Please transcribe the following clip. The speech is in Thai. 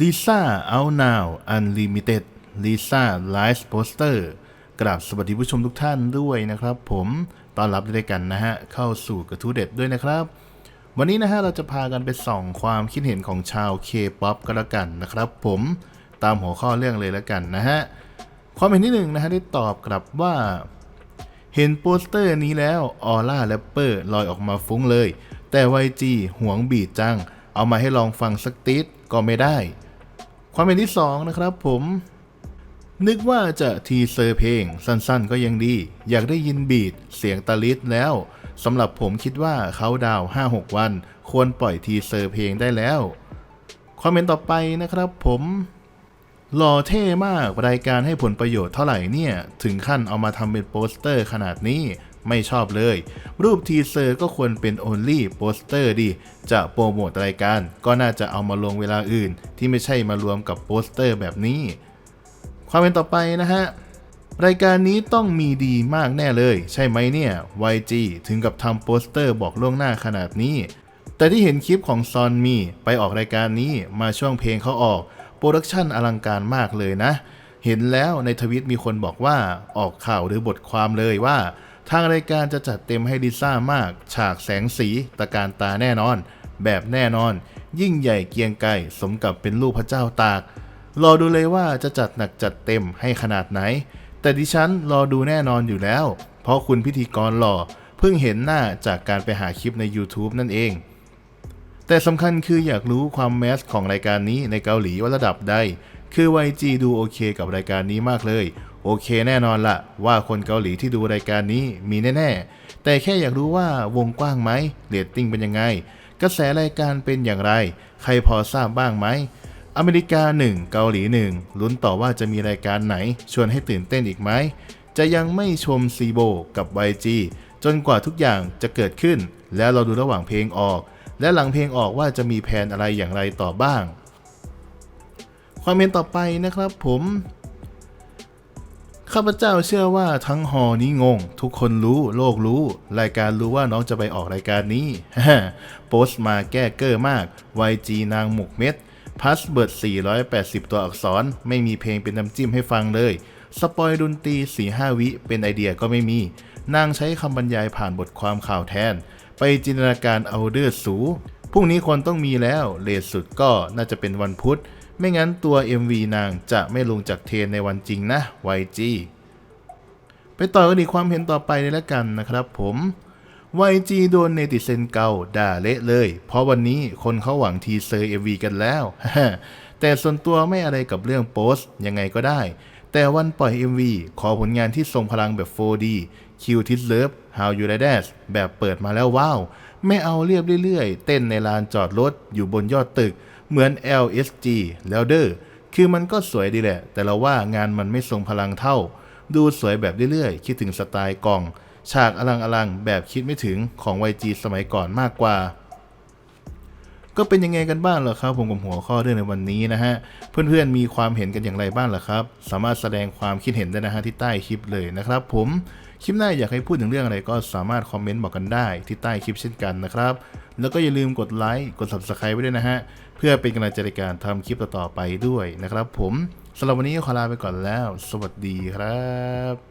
ลิซ่าเอานาวอันลิมิเต็ดลิซ่าไลฟ์โปสเตอร์กราบสวัสดีผู้ชมทุกท่านด้วยนะครับ ผมต้อนรับด้วยกันนะฮะ เข้าสู่กระทู้เด็ดด้วยนะครับ วันนี้นะฮะเราจะพากันไปส่องความคิดเห็นของชาวเคป๊อปก็แล้วกันนะครับ ผมตามหัวข้อเรื่องเลยแล้วกันนะฮะ ความเห็นที่หนึ่งนะฮะได้ตอบกลับว่า เห็นโปสเตอร์นี้แล้วออร่าแรปเปอร์ลอยออกมาฟุ้งเลย แต่ YG หวงบีดจัง เอามาให้ลองฟังสักติดก็ไม่ได้ ความเห็นที่2นะครับผม นึกว่าจะทีเซอร์เพลงสั้นๆ ก็ยังดี อยากได้ยินบีดเสียงตาลิดแล้วสำหรับผมคิดว่าเขาดาว5-6 วัน ควรปล่อยทีเซอร์เพลงได้แล้วความเห็นต่อไปนะครับผม หล่อเท่มากรายการให้ผลประโยชน์เท่าไหร่เนี่ย ถึงขั้นเอามาทำเป็นโปสเตอร์ขนาดนี้ไม่ชอบเลย รูปทีเซอร์ก็ควรเป็น only โปสเตอร์ดิ จะโปรโมทรายการก็น่าจะเอามาลงเวลาอื่น ที่ไม่ใช่มารวมกับโปสเตอร์แบบนี้ ความเป็นต่อไปนะฮะ รายการนี้ต้องมีดีมากแน่เลย ใช่ไหมเนี่ย YG ถึงกับทำโปสเตอร์บอกล่วงหน้าขนาดนี้ แต่ที่เห็นคลิปของซอนมีไปออกรายการนี้มาช่วงเพลงเขาออก โปรดักชันอลังการมากเลยนะ เห็นแล้วในทวิตมีคนบอกว่าออกข่าวหรือบทความเลยว่า ทางรายการจะจัดเต็มให้ลิซ่ามาก ฉากแสงสีตะการตาแน่นอน แบบแน่นอน ยิ่งใหญ่เกียงไกรสมกับเป็นลูกพระเจ้าตาก รอดูเลยว่าจะจัดหนักจัดเต็มให้ขนาดไหน แต่ดิฉันรอดูแน่นอนอยู่แล้ว เพราะคุณพิธีกรหล่อเพิ่งเห็นหน้าจากการไปหาคลิปใน YouTube นั่นเอง แต่สำคัญคืออยากรู้ความแมสของรายการนี้ในเกาหลีว่าระดับใด คือ YG ดูโอเคกับรายการนี้มากเลย โอเคแน่นอนละว่าคนเกาหลีที่ดูรายการนี้มีแน่ๆ แต่แค่อยากรู้ว่าวงกว้างไหมเรตติ้งเป็นยังไง กระแสรายการเป็นอย่างไร ใครพอทราบบ้างไหม อเมริกา 1 เกาหลี 1 ลุ้นต่อว่าจะมีรายการไหน ชวนให้ตื่นเต้นอีกไหม จะยังไม่ชมซีโบกับ YG จนกว่าทุกอย่างจะเกิดขึ้น แล้วเราดูระหว่างเพลงออก และหลังเพลงออกว่าจะมีแผนอะไรอย่างไรต่อบ้าง ความเห็นต่อไปนะครับผมข้าพเจ้าเชื่อว่าทั้งฮอนี้งง ทุกคนรู้โลกรู้ รายการรู้ว่าน้องจะไปออกรายการนี้โพสต์มาแก้เกอร์มาก YG นางหมกเม็ดพาสเบิร์ด480 ตัวอักษร ไม่มีเพลงเป็นน้ำจิ้มให้ฟังเลย สปอยดนตรี4-5 วิ เป็นไอเดียก็ไม่มี นางใช้คำบรรยายผ่านบทความข่าวแทน ไปจินตนาการเอาเดือดสูพรุ่งนี้คนต้องมีแล้วเลทสุดก็น่าจะเป็นวันพุธ ไม่งั้นตัว MV นางจะไม่ลงจากเทนในวันจริงนะ YG ไปต่อกันอีกความเห็นต่อไปเลยละกันนะครับผม YG โดนเนติเซนเก่าด่าเละเลย เพราะวันนี้คนเขาหวังทีเซอร์ MV กันแล้ว แต่ส่วนตัวไม่อะไรกับเรื่องโพสต์ยังไงก็ได้ แต่วันปล่อย MV ขอผลงานที่ทรงพลังแบบ 4D Q t i s Love How You Like That แบบเปิดมาแล้วว้าว ไม่เอาเรียบเรื่อยๆ เต้นในลานจอดรถอยู่บนยอดตึก เหมือน LSG แล้วเดอ้อคือมันก็สวยดีแหละ แต่เราว่างานมันไม่ทรงพลังเท่า ดูสวยแบบเรื่อยๆ คิดถึงสไตล์กล่อง ฉากอลังอลังแบบคิดไม่ถึงของ YG สมัยก่อนมากกว่าก็เป็นยังไงกันบ้างเหรอครับ ผมกับหัวข้อเรื่องในวันนี้นะฮะ เพื่อนๆมีความเห็นกันอย่างไรบ้างเหรอครับ สามารถแสดงความคิดเห็นได้นะฮะที่ใต้คลิปเลยนะครับผม คลิปหน้าอยากให้พูดถึงเรื่องอะไรก็สามารถคอมเมนต์บอกกันได้ที่ใต้คลิปเช่นกันนะครับ แล้วก็อย่าลืมกดไลค์กด subscribe ไว้ด้วยนะฮะ เพื่อเป็นกำลังใจในการทำคลิปต่อๆไปด้วยนะครับผมสำหรับวันนี้ขอลาไปก่อนแล้ว สวัสดีครับ